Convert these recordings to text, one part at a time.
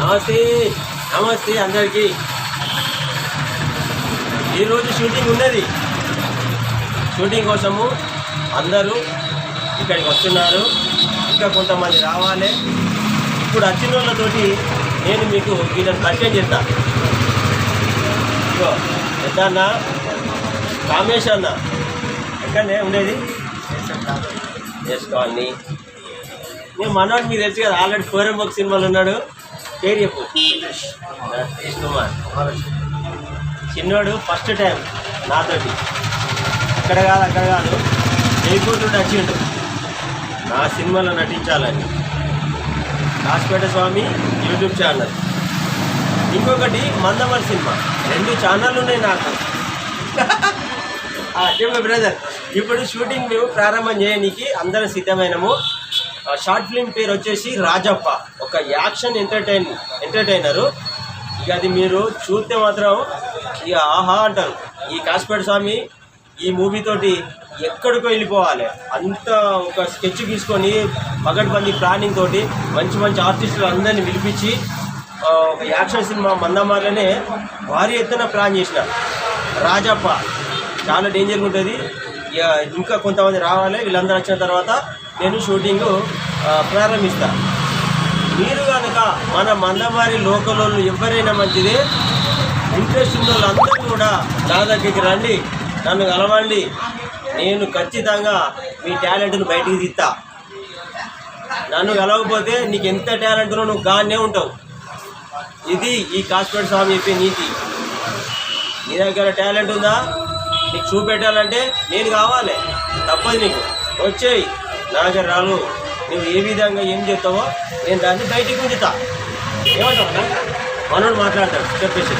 నమస్తే నమస్తే అందరికీ. ఈరోజు షూటింగ్ ఉన్నది షూటింగ్ కోసము అందరూ ఇక్కడికి వస్తున్నారు. ఇంకా కొంతమంది రావాలి. ఇప్పుడు వచ్చిన వాళ్ళతోటి నేను మీకు వీళ్ళని పరిచయం చేస్తా. పెద్ద అన్న కామేష్ అన్న. ఎక్కడనే ఉండేది? చేసుకోవాలి నేను మనోడు మీకు తెలుసు కదా ఆల్రెడీ ఫోరం బుక్ సినిమాలు ఉన్నాడు. పేరు చెప్పు. నరేష్ కుమార్ చిన్నోడు ఫస్ట్ టైం నాతోటి. ఇక్కడ కాదు అక్కడ కాదు. జైపూర్ నుండి వచ్చిండు. నా సినిమాలో నటించాలని. Kasipeta Swamy YouTube channel. ఇంకొకటి మందమర్ సినిమా. రెండు ఛానళ్ళు ఉన్నాయి నాకు. చెప్పు బ్రదర్ ఇప్పుడు షూటింగ్ మేము ప్రారంభం చేయడానికి అందరం సిద్ధమైనము. షార్ట్ ఫిల్మ్ పేరు వచ్చేసి రాజప్ప. ఒక యాక్షన్ ఎంటర్టైన్ ఎంటర్టైనరు. ఇక అది మీరు చూస్తే మాత్రం ఇక ఆహా అంటారు. ఈ కాసిపేట స్వామి ఈ మూవీ తోటి ఎక్కడికో వెళ్ళిపోవాలి. అంత ఒక స్కెచ్ తీసుకొని పగడ్బందీ ప్లానింగ్ తోటి మంచి మంచి ఆర్టిస్టులు అందరినీ పిలిపించి ఒక యాక్షన్ సినిమా మందమారనే భారీ ఎత్తున ప్లాన్ చేసిన. రాజప్ప చాలా డేంజర్గా ఉంటుంది. ఇక ఇంకా కొంతమంది రావాలి వీళ్ళందరూ వచ్చిన తర్వాత నేను షూటింగ్ ప్రారంభిస్తా. మీరు కనుక మన మందమారి లోకల్ వాళ్ళు ఎవరైనా మంచిదే ఇంట్రెస్ట్ ఉన్న వాళ్ళందరూ కూడా నా దగ్గరికి రండి నన్ను కలవండి. నేను ఖచ్చితంగా మీ టాలెంట్ను బయటికి తీస్తా. నన్ను కలవకపోతే నీకు ఎంత టాలెంట్ నువ్వు గానే ఉంటావు. ఇది ఈ కాస్పెట్ స్వామి చెప్పే నీతి. నీ దగ్గర టాలెంట్ ఉందా? నీకు చూపెట్టాలంటే నేను కావాలి. తప్పదు నీకు. వచ్చేయి. నా దగ్గర రాలు నువ్వు ఏ విధంగా ఏం చేస్తావో నేను దాన్ని బయటికి ఉంచుతా. ఏమంటావు? మనోడు మాట్లాడతాడు. చెప్పేసి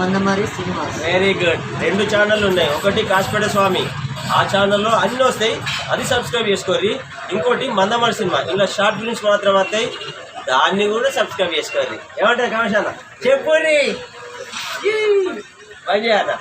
మందమారి వెరీ గుడ్ రెండు ఛానళ్ళు ఉన్నాయి. ఒకటి కాస్పేట స్వామి. ఆ ఛానల్లో అన్నీ వస్తాయి. అది సబ్స్క్రైబ్ చేసుకోర్రి. ఇంకోటి మందమల్ సినిమా. ఇలా షార్ట్ ఫిల్మ్స్ మాత్రం వస్తాయి. దాన్ని కూడా సబ్స్క్రైబ్ చేసుకోర్రి. ఏమంటారు కామేశాన చెప్పుర్రి పని చేయాలి